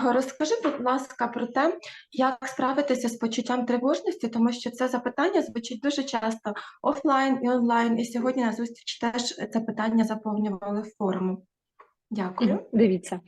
Ольго, розкажи, будь ласка, про те, як справитися з почуттям тривожності, тому що це запитання звучить дуже часто офлайн і онлайн. І сьогодні на зустріч теж це питання заповнювали форму. Дякую. Дивіться.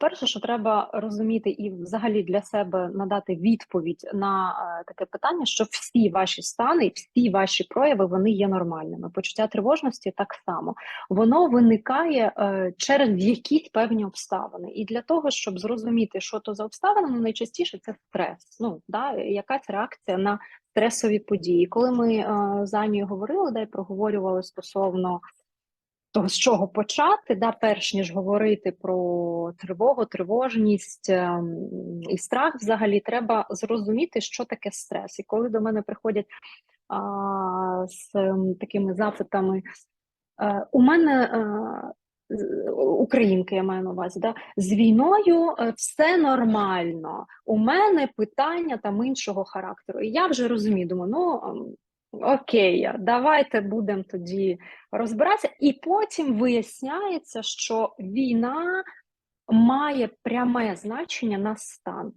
Перше, що треба розуміти і взагалі для себе надати відповідь на е, таке питання, що всі ваші стани, всі ваші прояви вони є нормальними. Почуття тривожності так само. Воно виникає е, через якісь певні обставини. І для того, щоб зрозуміти, що то за обставини, ну, найчастіше це стрес. Ну, да, якась реакція на стресові події. Коли ми е, з Анією говорили, да, і проговорювали стосовно того, з чого почати, да, перш ніж говорити про тривогу, тривожність ем, і страх, взагалі треба зрозуміти, що таке стрес. І коли до мене приходять а, з ем, такими запитами, е, у мене е, українки, я маю на увазі, да, з війною е, все нормально. У мене питання там іншого характеру. І я вже розумію, думаю, ну ем, окей, давайте будемо тоді розбиратися, і потім виясняється, що війна має пряме значення на стан.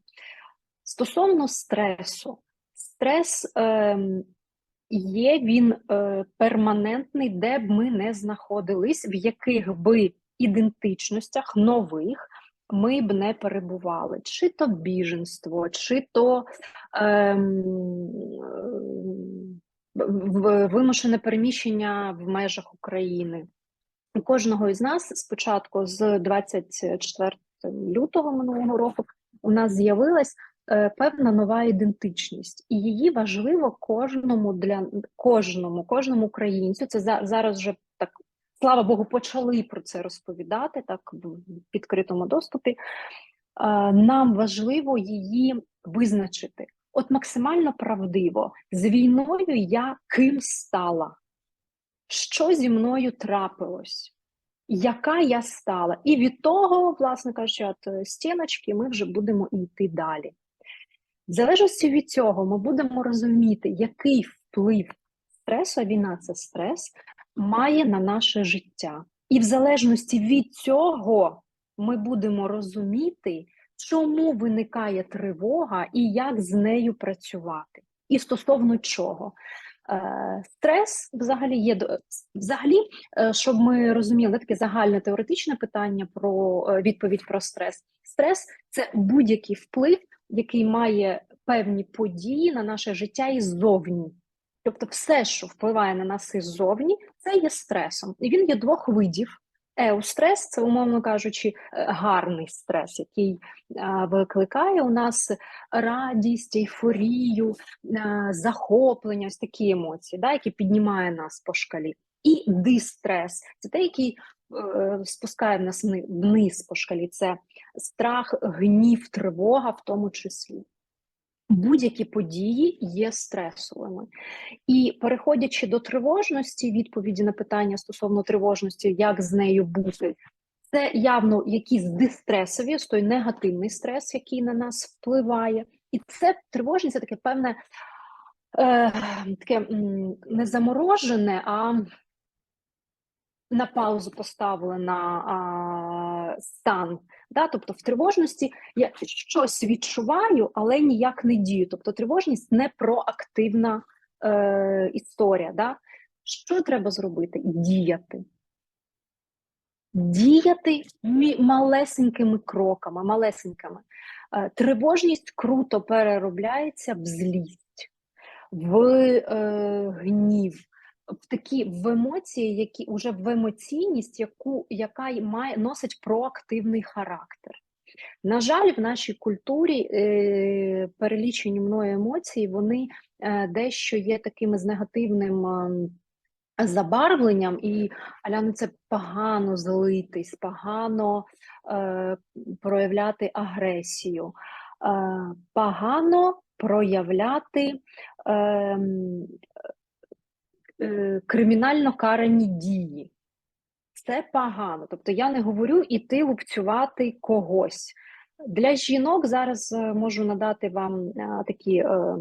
Стосовно стресу, стрес ем, є він е, перманентний, де б ми не знаходились, в яких би ідентичностях нових ми б не перебували, чи то біженство, чи то ем, вимушене переміщення в межах України. У кожного із нас спочатку з 24 лютого минулого року у нас з'явилась е, певна нова ідентичність, і її важливо кожному для кожному, кожному українцю. Це за, зараз вже так, слава Богу, почали про це розповідати так в відкритому доступі. Е, Нам важливо її визначити. От максимально правдиво, з війною я ким стала? Що зі мною трапилось? Яка я стала? І від того, власне кажучи, от е, стіночки ми вже будемо йти далі. В залежності від цього, ми будемо розуміти, який вплив стресу, а війна це стрес, має на наше життя. І в залежності від цього ми будемо розуміти, чому виникає тривога і як з нею працювати. І стосовно чого. Е, Стрес взагалі є взагалі, е, щоб ми розуміли таке загальне теоретичне питання про е, відповідь про стрес. Стрес це будь-який вплив, який має певні події на наше життя іззовні. Тобто, все, що впливає на нас іззовні, це є стресом. І він є двох видів. Еустрес це, умовно кажучи, е, гарний стрес, який е, викликає у нас радість, ейфорію, е, захоплення, ось такі емоції, да, які піднімає нас по шкалі. І дистрес це те, який спускає нас вниз по шкалі. Це страх, гнів, тривога, в тому числі. Будь-які події є стресовими. І переходячи до тривожності, відповіді на питання стосовно тривожності, як з нею бути, це явно якісь дистресові, той негативний стрес, який на нас впливає. І це тривожність це таке певне е, таке не заморожене, а на паузу поставлена а, стан. Да? Тобто в тривожності я щось відчуваю, але ніяк не дію. Тобто тривожність не проактивна е, історія. Да? Що треба зробити? Діяти. Діяти малесенькими кроками, малесенькими. Е, Тривожність круто переробляється в злість, в е, гнів, в такі в емоції, які уже в емоційність, яку яка має носить проактивний характер. На жаль, в нашій культурі е, перелічені мною емоції, вони е, дещо є такими з негативним ем, забарвленням, і Аляно, це погано злитись, погано е, проявляти агресію, е, погано проявляти ем, е, кримінально карані дії. Це погано. Тобто я не говорю іти лупцювати когось. Для жінок зараз е, можу надати вам е, такі е,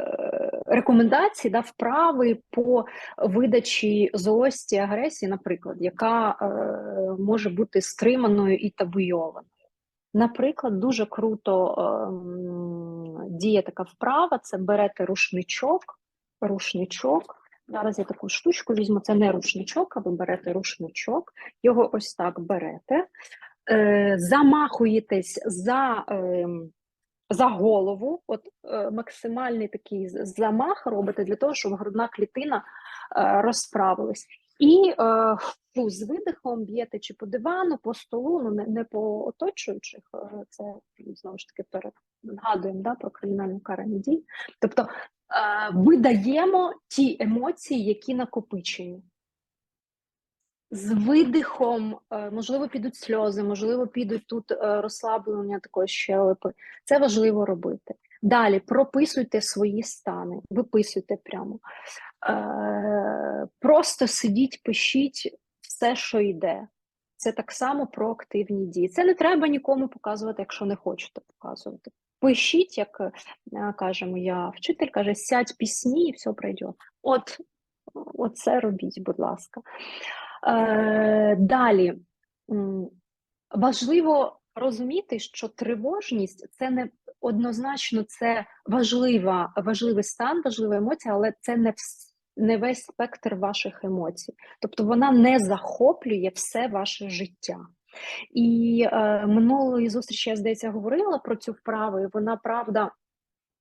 е, рекомендації, да, вправи по видачі злості агресії, наприклад, яка е, може бути стриманою і табуйованою. Наприклад, дуже круто ем, діє така вправа: це берете рушничок, рушничок. Зараз я таку штучку візьму. Це не рушничок, а ви берете рушничок, його ось так берете, е, замахуєтесь за, ем, за голову, от е, максимальний такий замах робите для того, щоб грудна клітина е, розправилась. І е, фу, з видихом б'єте чи по дивану, по столу, ну не, не по оточуючих, е, це знову ж таки перед да, про кримінальну карані дії. Тобто е, видаємо ті емоції, які накопичені. З видихом, е, можливо, підуть сльози, можливо, підуть тут е, розслаблення такої щелепи. Це важливо робити. Далі прописуйте свої стани, виписуйте прямо. Е, Просто сидіть, пишіть все, що йде. Це так само про активні дії. Це не треба нікому показувати, якщо не хочете показувати. Пишіть, як каже моя вчитель, каже, сядь пісні і все пройде. От, це робіть, будь ласка. Е, далі важливо розуміти, що тривожність це не однозначно це важлива, важливий стан, важлива емоція, але це не не весь спектр ваших емоцій. Тобто вона не захоплює все ваше життя. І е, минулої зустрічі я здається говорила про цю вправу, і вона правда.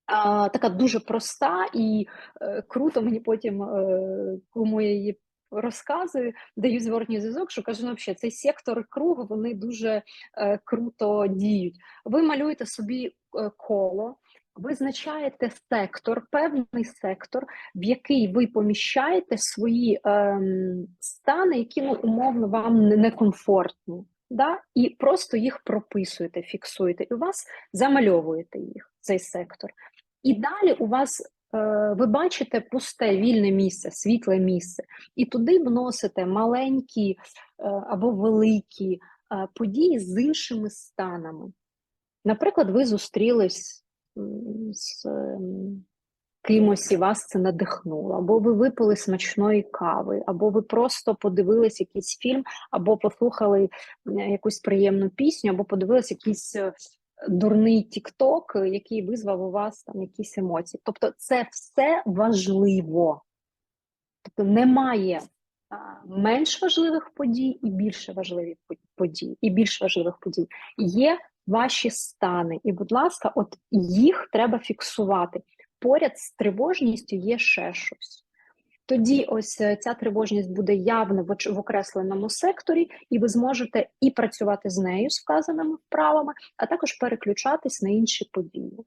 А, така дуже проста і е, круто мені потім, е, кому я її розказую, даю зворотній зв'язок, що кажу, ну, взагалі, цей сектор і круг вони дуже е, круто діють. Ви малюєте собі е, коло, визначаєте сектор, певний сектор, в який ви поміщаєте свої ем, стани, які ну, умовно вам не- некомфортні. Да? І просто їх прописуєте, фіксуєте, і у вас замальовуєте їх, цей сектор. І далі у вас е, ви бачите пусте вільне місце, світле місце, і туди вносите маленькі е, або великі е, події з іншими станами. Наприклад, ви зустрілись з ем, кимось і вас це надихнуло, або ви випили смачної кави, або ви просто подивились якийсь фільм, або послухали е, якусь приємну пісню, або подивились якийсь е, дурний тікток, який визвав у вас там якісь емоції. Тобто, це все важливо. Тобто немає менш важливих подій і більше важливих по- подій, і більш важливих подій. Є ваші стани, і, будь ласка, от їх треба фіксувати. Поряд з тривожністю є ще щось. Тоді ось е, ця тривожність буде явно в окресленому секторі, і ви зможете і працювати з нею з вказаними вправами, а також переключатись на інші події.